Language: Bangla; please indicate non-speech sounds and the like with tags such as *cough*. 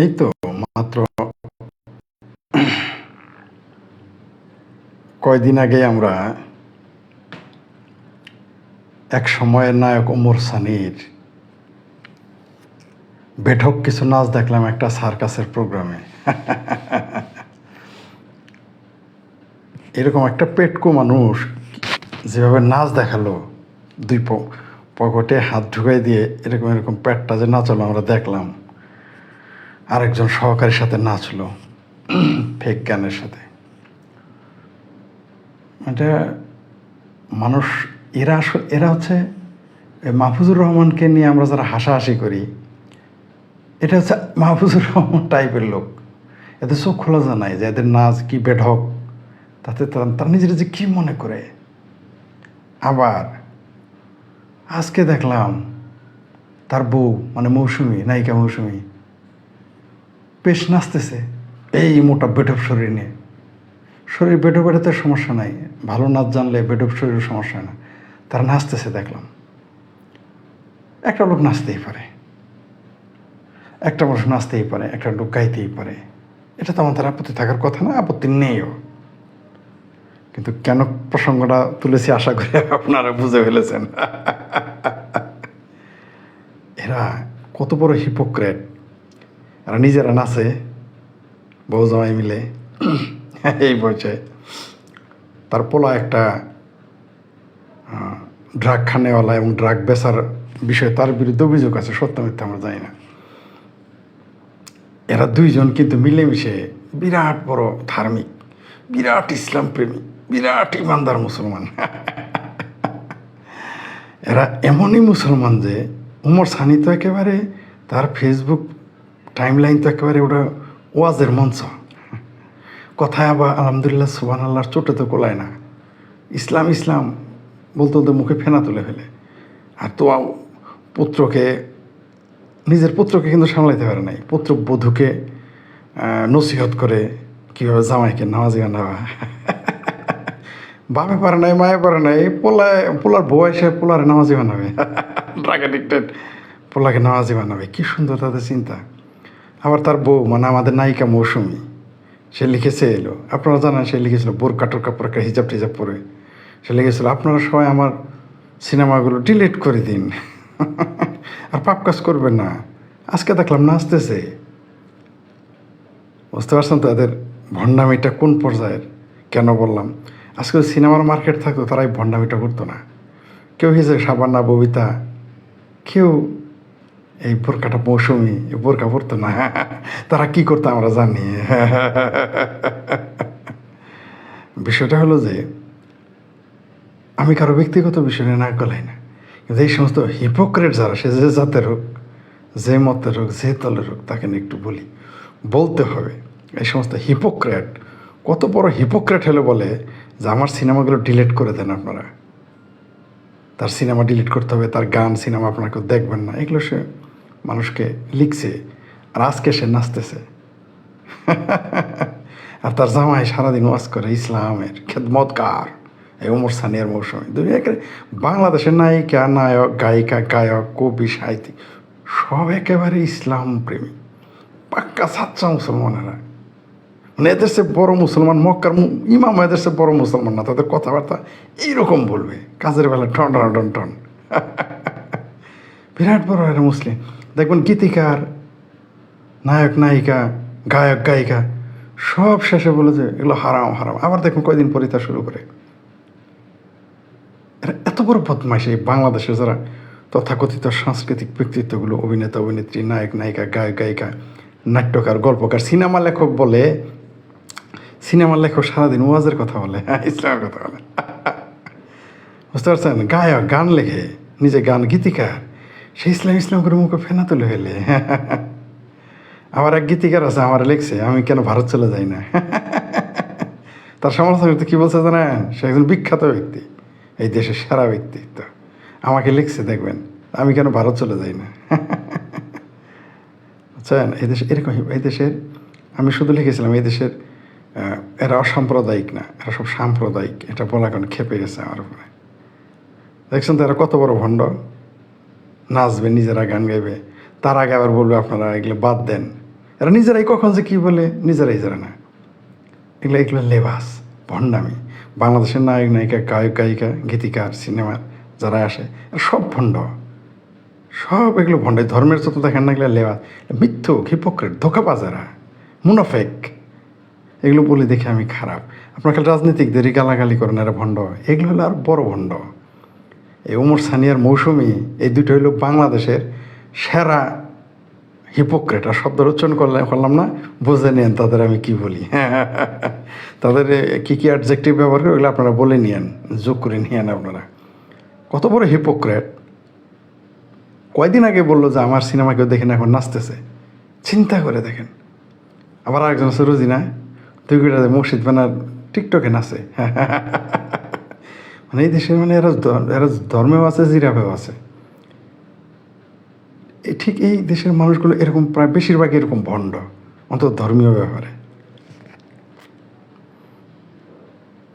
এই তো, মাত্র কয়দিন আগে আমরা এক সময়ের নায়ক ওমর সানির বেঠক কিছু নাচ দেখলাম একটা সার্কাসের প্রোগ্রামে। এরকম একটা পেটকো মানুষ যেভাবে নাচ দেখাল, দুই পকেটে হাত ঢুকাই দিয়ে এরকম এরকম পেটটা যে নাচলো আমরা দেখলাম। আরেকজন সহকারীর সাথে নাচলো, ফেক গানের সাথে। এটা মানুষ, এরা এরা হচ্ছে মাহফুজুর রহমানকে নিয়ে আমরা যারা হাসাহাসি করি, এটা হচ্ছে মাহফুজুর রহমান টাইপের লোক। এদের চোখ খোলা জানায় যে এদের নাচ কি বেঢক তাতে তারা নিজেরা যে কী মনে করে। আবার আজকে দেখলাম তার বউ মানে মৌসুমি, নায়িকা মৌসুমি বেশ নাচতেছে, এই মোটা বেঢপ শরীর নিয়ে। শরীর বেঢপ বেড়াতে সমস্যা নাই, ভালো নাচ জানলে বেঢপ শরীরের সমস্যা না। তারা নাচতেছে, দেখলাম। একটা লোক নাচতেই পারে, একটা মানুষ নাচতেই পারে, একটা লোক গাইতেই পারে। এটা তো আমাদের আপত্তি থাকার কথা না, আপত্তি নেইও। কিন্তু কেন প্রসঙ্গটা তুলেছি আশা করি আপনারা বুঝে ফেলেছেন। *laughs* এরা কত বড় হিপোক্রেট এরা নিজেরা নাচে, বউ জামাই মিলে, এই পর্যায়ে। তার পোলা একটা ড্রাগ খানেওয়ালা এবং ড্রাগ বেচার বিষয়ে তার বিরুদ্ধে অভিযোগ আছে, সত্য মিথ্যা আমরা জানি না। এরা দুইজন কিন্তু মিলেমিশে বিরাট বড় ধার্মিক, বিরাট ইসলাম প্রেমী, বিরাট ইমানদার মুসলমান। এরা এমনই মুসলমান যে উমর সানি তো একেবারে তার ফেসবুক টাইমলাইন তো একেবারে ওটা ওয়াজের মঞ্চ। কথায় আবার আলহামদুলিল্লাহ সুবান আল্লাহর চোটে তো কোলায় না। ইসলাম ইসলাম বলতে বলতে মুখে ফেনা তুলে ফেলে। আর তো পুত্রকে, নিজের পুত্রকে কিন্তু সামলাইতে পারে নাই। পুত্র বধূকে নসিহত করে কীভাবে জামাইকে নামাজি বানাবা *laughs* বাপে পারে নাই, মায়ে পারে নাই, পোলায়, পোলার বউ এসে পোলারে নামাজি বানাবে। *laughs* ড্রাগ পোলাকে নামাজি বানাবে। কি সুন্দর তাদের চিন্তা। আবার তার বউ মানে আমাদের নায়িকা মৌসুমি, সে লিখেছে এলো। আপনারা জানেন সে লিখেছিল বোরকা টোরকা পরকা হিজাব টিজাব পরে। সে লিখেছিল, আপনারা সবাই আমার সিনেমাগুলো ডিলিট করে দিন। *laughs* আর পাপ কাজ করবেন না। আজকে দেখলাম নাচতেছে। বুঝতে পারছেন তো এদের ভণ্ডামিটা কোন পর্যায়ের? কেন বললাম, আজকে সিনেমার মার্কেট থাকতো তারাই ভণ্ডামিটা করতো না। কেউ হিসেবে সাবান্না ববিতা, কেউ এই বোরকাটা মৌসুমি, এই বোরকা পরতো না। তারা কি করতো আমরা জানি। বিষয়টা হলো যে, আমি কারও ব্যক্তিগত বিষয় নিয়ে না গলাই না। কিন্তু এই সমস্ত হিপোক্রেট যারা, সে যে জাতের হোক, যে মতের হোক, যে তলের হোক, তাকে নিয়ে একটু বলি। বলতে হবে, এই সমস্ত হিপোক্রেট কত বড় হিপোক্রেট হলে বলে যে, আমার সিনেমাগুলো ডিলিট করে দেন আপনারা। তার সিনেমা ডিলিট করতে হবে, তার গান, সিনেমা আপনারা কেউ দেখবেন না। এগুলো সে মানুষকে লিখছে আর আজকে সে নাচতেছে। আর তার জামাই সারাদিন ওয়াজ করে, ইসলামের খেদমতকার এই ওমর সানিয়ার মৌসুমী। দুনিয়া একেবারে বাংলাদেশের নায়িকা, নায়ক, গায়িকা, গায়ক, কবি, সাহিত্যিক, সব একেবারে ইসলাম প্রেমী। পাক্কা সাচ্চা মুসলমানেরা। মানে এদের সে বড় মুসলমান মক্কার ইমাম এদের সে বড় মুসলমান না, তাদের কথাবার্তা এইরকম বলবে। কাজের বেলা টন টন টন টন বিরাট বড় এরা মুসলিম। দেখবেন গীতিকার, নায়ক, নায়িকা, গায়ক, গায়িকা, সব শেষে বলে যে এগুলো হারাম হারাম। আবার দেখুন কয়দিন পরে তা শুরু করে। এত বড় বদমাইশ এই বাংলাদেশের যারা তথাকথিত সাংস্কৃতিক ব্যক্তিত্বগুলো, অভিনেতা, অভিনেত্রী, নায়ক, নায়িকা, গায়ক, গায়িকা, নাট্যকার, গল্পকার, সিনেমা লেখক বলে সিনেমার লেখক সারাদিন ওয়াজের কথা বলে হ্যাঁ ইসলামের কথা বলে। *laughs* বুঝতে পারছেন? গায়ক, গান লেখে, নিজে গান গীতিকার। সে ইসলাম ইসলাম করে মুখে ফেনা তুলে ফেলে। আমার এক গীতিকার আছে, আমার লেখছে, আমি কেন ভারত চলে যাই না? তার সমালোচনা করতে কী বলছে জানেন? সে একজন বিখ্যাত ব্যক্তি, এই দেশের সেরা ব্যক্তিত্ব। আমাকে লিখছে, দেখবেন, আমি কেন ভারত চলে যাই না? বুঝছেন? এই দেশে, এরকম এই দেশের, আমি শুধু লিখেছিলাম, এই দেশের এরা অসাম্প্রদায়িক না, এরা সব সাম্প্রদায়িক, এটা বলা কারণ খেপে গেছে আমার উপরে। দেখছেন তো এরা কত বড় ভণ্ড? নাচবে, নিজেরা গান গাইবে। তার আগে আবার বলবে আপনারা এগুলো বাদ দেন। এরা নিজেরাই কখন যে কী বলে, নিজেরাই জানে না। এগুলো এগুলো লেবাস, ভণ্ডামি। বাংলাদেশের নায়ক, নায়িকা, গায়ক, গায়িকা, গীতিকার, সিনেমার যারা আসে, এরা সব ভণ্ড। সব এগুলো ভণ্ড। ধর্মের যত দেখেন না, এগুলো লেবাস। মিথ্যুক হিপোক্রেট ধোকাবাজারা, মুনাফেক। এগুলো বলে দেখে আমি খারাপ। আপনার খালি রাজনীতিকদেরই গালাগালি করেন, এরা ভণ্ড। এগুলো হলো আর বড় ভণ্ড। এই ওমর সানিয়ার মৌসুমি, এই দুটো হলো বাংলাদেশের সেরা হিপোক্রেট আর শব্দের উচ্চারণ করলে করলাম না, বুঝে নেন তাদের আমি কি বলি। *laughs* তাদের কি কি অ্যাডজেক্টিভ ব্যবহার করে ওগুলো আপনারা বলে নিয়েন, যোগ করে নিয়েন আপনারা। কত বড় হিপোক্রেট কয়দিন আগে বলল যে, আমার সিনেমা কেউ দেখেন, এখন নাচতেছে। চিন্তা করে দেখেন। আবার আরেকজন আছে রোজিনা কোটা মসজিদ বানার টিকটকে নাচে? *laughs* মানে এই দেশে মানে এরা এরা ধর্মেও আছে, জিরাফেও আছে। ঠিক এই দেশের মানুষগুলো এরকম প্রায় বেশিরভাগই এরকম ভণ্ড, অন্তত ধর্মীয় ব্যাপারে।